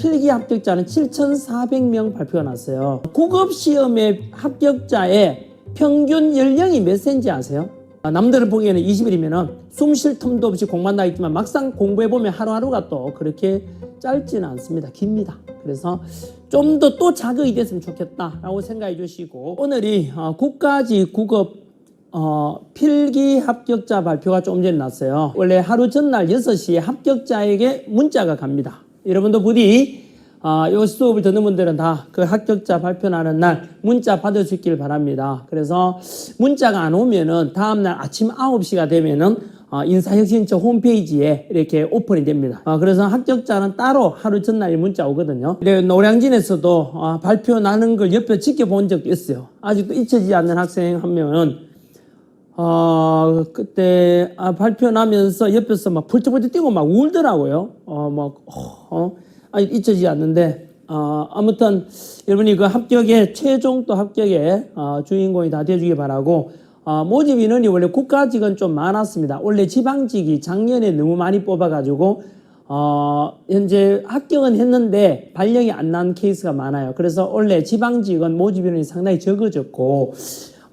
필기 합격자는 7,400명 발표가 났어요. 국업 시험의 합격자의 평균 연령이 몇 세인지 아세요? 아, 남들을 보기에는 20일이면 숨 쉴 틈도 없이 공부만 나 있지만 막상 공부해보면 하루하루가 또 그렇게 짧지는 않습니다. 깁니다. 그래서 좀 더 또 자극이 됐으면 좋겠다라고 생각해 주시고 오늘이 어, 국가직 국업 어, 필기 합격자 발표가 조금 전에 났어요. 원래 하루 전날 6시에 합격자에게 문자가 갑니다. 여러분도 부디 아, 요 수업을 듣는 분들은 다 그 합격자 발표 나는 날 문자 받을 수 있기를 바랍니다. 그래서 문자가 안 오면은 다음날 아침 9시가 되면은 어, 인사혁신처 홈페이지에 이렇게 오픈이 됩니다. 어, 그래서 합격자는 따로 하루 전날 문자 오거든요. 노량진에서도 어, 발표 나는 걸 옆에 지켜본 적도 있어요. 아직도 잊혀지지 않는 학생 한 명은 어, 그때 아, 발표 나면서 옆에서 막 펄쩍펄쩍 뛰고 막 울더라고요. 어, 막, 어, 아니, 잊혀지지 않는데, 어, 아무튼 여러분이 그 합격에, 최종 또 합격에 어, 주인공이 다 되주기 바라고, 어, 모집 인원이 원래 국가직은 좀 많았습니다. 원래 지방직이 작년에 너무 많이 뽑아가지고, 어, 현재 합격은 했는데 발령이 안 난 케이스가 많아요. 그래서 원래 지방직은 모집 인원이 상당히 적어졌고,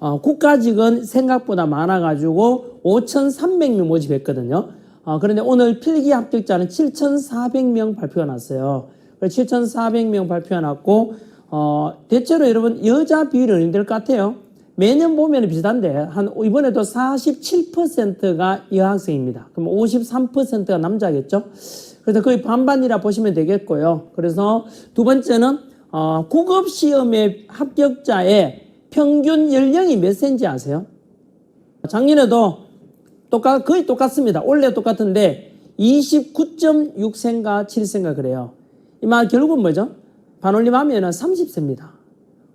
어, 국가직은 생각보다 많아가지고 5,300명 모집했거든요. 어, 그런데 오늘 필기 합격자는 7,400명 발표가 났어요. 7,400명 발표가 났고, 어, 대체로 여러분 여자 어느 될것 같아요? 매년 보면 비슷한데, 한, 이번에도 47%가 여학생입니다. 그럼 53%가 남자겠죠? 그래서 거의 반반이라 보시면 되겠고요. 그래서 두 번째는, 어, 국업 시험의 합격자의 평균 연령이 몇 세인지 아세요? 작년에도 똑같, 거의 똑같습니다. 원래 똑같은데 29.6세인가 7세인가 그래요. 이 말 결국은 뭐죠? 반올림 하면은 30세입니다.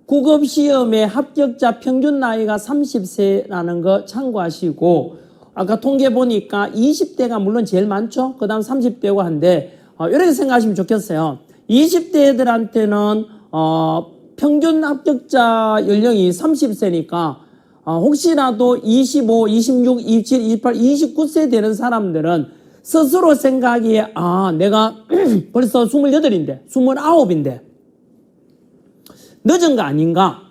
국업시험의 합격자 평균 나이가 30세라는 거 참고하시고 아까 통계 보니까 20대가 물론 제일 많죠. 그 다음 30대고 한데 어, 이렇게 생각하시면 좋겠어요. 20대 애들한테는 어, 평균 합격자 연령이 30세니까 어, 혹시라도 25, 26, 27, 28, 29세 되는 사람들은 스스로 생각하기에 아 내가 벌써 28인데 29인데 늦은 거 아닌가?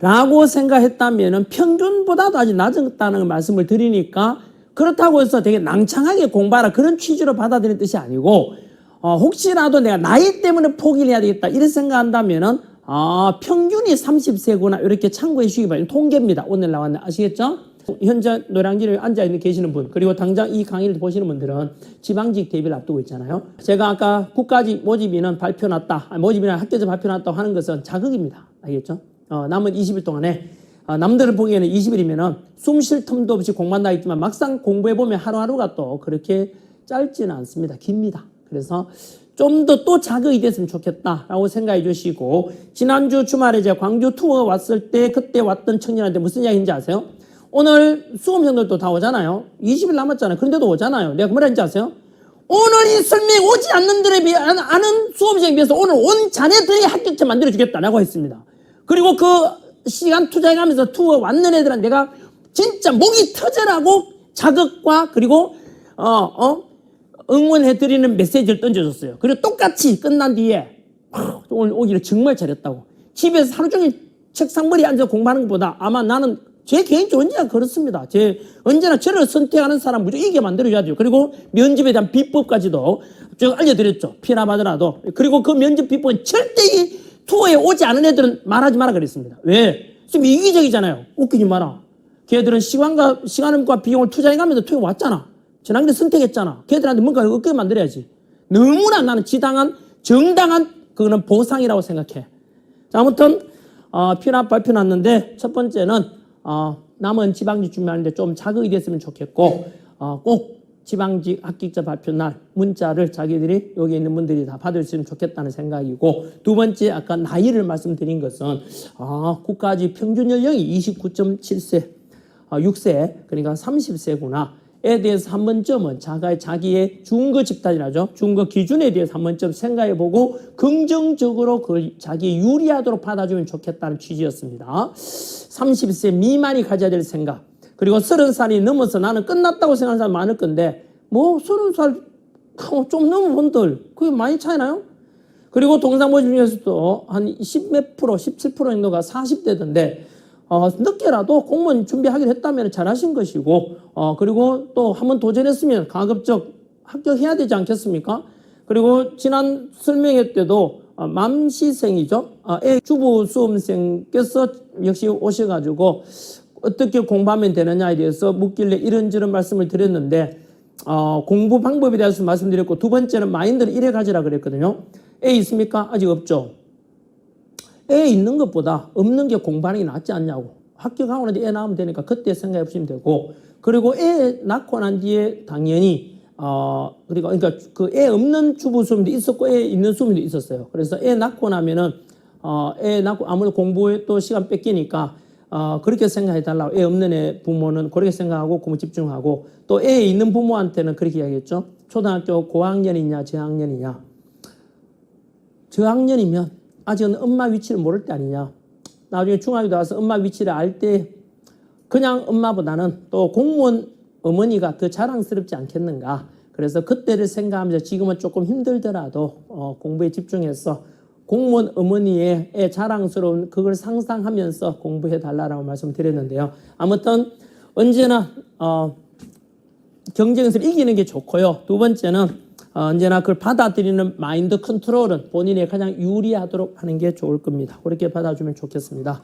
라고 생각했다면 평균보다도 아직 낮았다는 말씀을 드리니까 그렇다고 해서 되게 낭창하게 공부하라 그런 취지로 받아들인 뜻이 아니고 어, 혹시라도 내가 나이 때문에 포기를 해야 되겠다 이렇게 생각한다면은 아, 평균이 30세구나. 이렇게 참고해 주시기 바랍니다. 통계입니다. 오늘 나왔네. 아시겠죠? 현재 노량진에 앉아 있는 계시는 분, 그리고 당장 이 강의를 보시는 분들은 지방직 대비를 앞두고 있잖아요. 제가 아까 국가직 모집인은 발표 났다, 아니, 모집인은 합격자 발표 났다고 하는 것은 자극입니다. 알겠죠? 어, 남은 20일 동안에 어, 남들을 보기에는 20일이면은 숨 쉴 틈도 없이 공부만 나 있지만 막상 공부해 보면 하루하루가 또 그렇게 짧지는 않습니다. 깁니다. 그래서 좀 더 또 자극이 됐으면 좋겠다라고 생각해 주시고 지난주 주말에 제가 광주 투어 왔을 때 그때 왔던 청년한테 무슨 이야기인지 아세요? 오늘 수험생들도 다 오잖아요. 20일 남았잖아요. 그런데도 오잖아요. 내가 그 했는지 아세요? 오늘 이 설명 오지 않는 들에 비해 아는 수험생에 비해서 오늘 온 자네들이 합격자 만들어 주겠다라고 했습니다. 그리고 그 시간 투자해가면서 투어 왔는 애들은 내가 진짜 목이 터져라고 자극과 그리고 어, 어, 응원해드리는 메시지를 던져줬어요. 그리고 똑같이 끝난 뒤에 오늘 오기를 정말 잘했다고. 집에서 하루 종일 책상머리에 앉아 공부하는 것보다 아마 나는 제 개인적으로 언제나 그렇습니다. 제 언제나 저를 선택하는 사람 무조건 이게 만들어줘야죠. 그리고 면접에 대한 비법까지도 제가 알려드렸죠. 피나 받으라도. 그리고 그 면접 비법은 절대 이 투어에 오지 않은 애들은 말하지 마라 그랬습니다. 왜? 지금 이기적이잖아요. 웃기지 마라. 걔들은 시간과, 시간과 비용을 투자해가면서 투어 왔잖아. 지난번에 선택했잖아. 걔들한테 뭔가 얻게 만들어야지. 너무나 나는 지당한, 정당한 그거는 보상이라고 생각해. 자, 아무튼, 어, 피납 발표 났는데, 첫 번째는, 어, 남은 지방직 준비하는데 좀 자극이 됐으면 좋겠고, 어, 꼭 지방직 합격자 발표 날 문자를 자기들이 여기 있는 분들이 다 받으시면 좋겠다는 생각이고, 두 번째, 아까 나이를 말씀드린 것은, 아, 국가직 평균 연령이 29.7세, 어, 6세, 그러니까 30세구나. 에 대해서 한 번쯤은 자가 자기의 중거 집단이라죠. 중거 기준에 대해서 한 번쯤 생각해 보고 긍정적으로 그 자기 유리하도록 받아주면 좋겠다는 취지였습니다. 30세 미만이 가져야 될 생각. 그리고 30살이 넘어서 나는 끝났다고 생각하는 사람 많을 건데 뭐 30살 좀 넘은 분들 그게 많이 차이나요? 그리고 동사모 중에서도 한 10 몇 프로, 17% 정도가 40대던데 어, 늦게라도 공무원 준비하기로 했다면 잘하신 것이고 어, 그리고 또 한번 도전했으면 가급적 합격해야 되지 않겠습니까? 그리고 지난 설명회 때도 어, 맘시생이죠. 어, 애 주부 수험생께서 역시 오셔가지고 어떻게 공부하면 되느냐에 대해서 묻길래 이런저런 말씀을 드렸는데 어, 공부 방법에 대해서 말씀드렸고 두 번째는 마인드를 이래 가지라 그랬거든요. 애 있습니까? 아직 없죠. 애 있는 것보다 없는 게 공부하는 게 낫지 않냐고. 합격하고 나서 애 낳으면 되니까 그때 생각해 보시면 되고 그리고 애 낳고 난 뒤에 당연히 어 그리고 그러니까 그 애 없는 주부 수험도 있었고 애 있는 수험도 있었어요. 그래서 애 낳고 나면은 어애 낳고 아무래도 공부에 또 시간 뺏기니까 어 그렇게 생각해 달라고 애 없는 애 부모는 그렇게 생각하고 공부 집중하고 또 애 있는 부모한테는 그렇게 이야기했죠. 초등학교 고학년이냐 저학년이냐 저학년이면 아직은 엄마 위치를 모를 때 아니냐. 나중에 중학교 와서 엄마 위치를 알 때 그냥 엄마보다는 또 공무원 어머니가 더 자랑스럽지 않겠는가. 그래서 그때를 생각하면서 지금은 조금 힘들더라도 어, 공부에 집중해서 공무원 어머니의 애 자랑스러운 그걸 상상하면서 공부해 달라라고 말씀드렸는데요. 아무튼 언제나 어, 경쟁에서 이기는 게 좋고요. 두 번째는 어, 언제나 그걸 받아들이는 마인드 컨트롤은 본인이 가장 유리하도록 하는 게 좋을 겁니다. 그렇게 받아주면 좋겠습니다.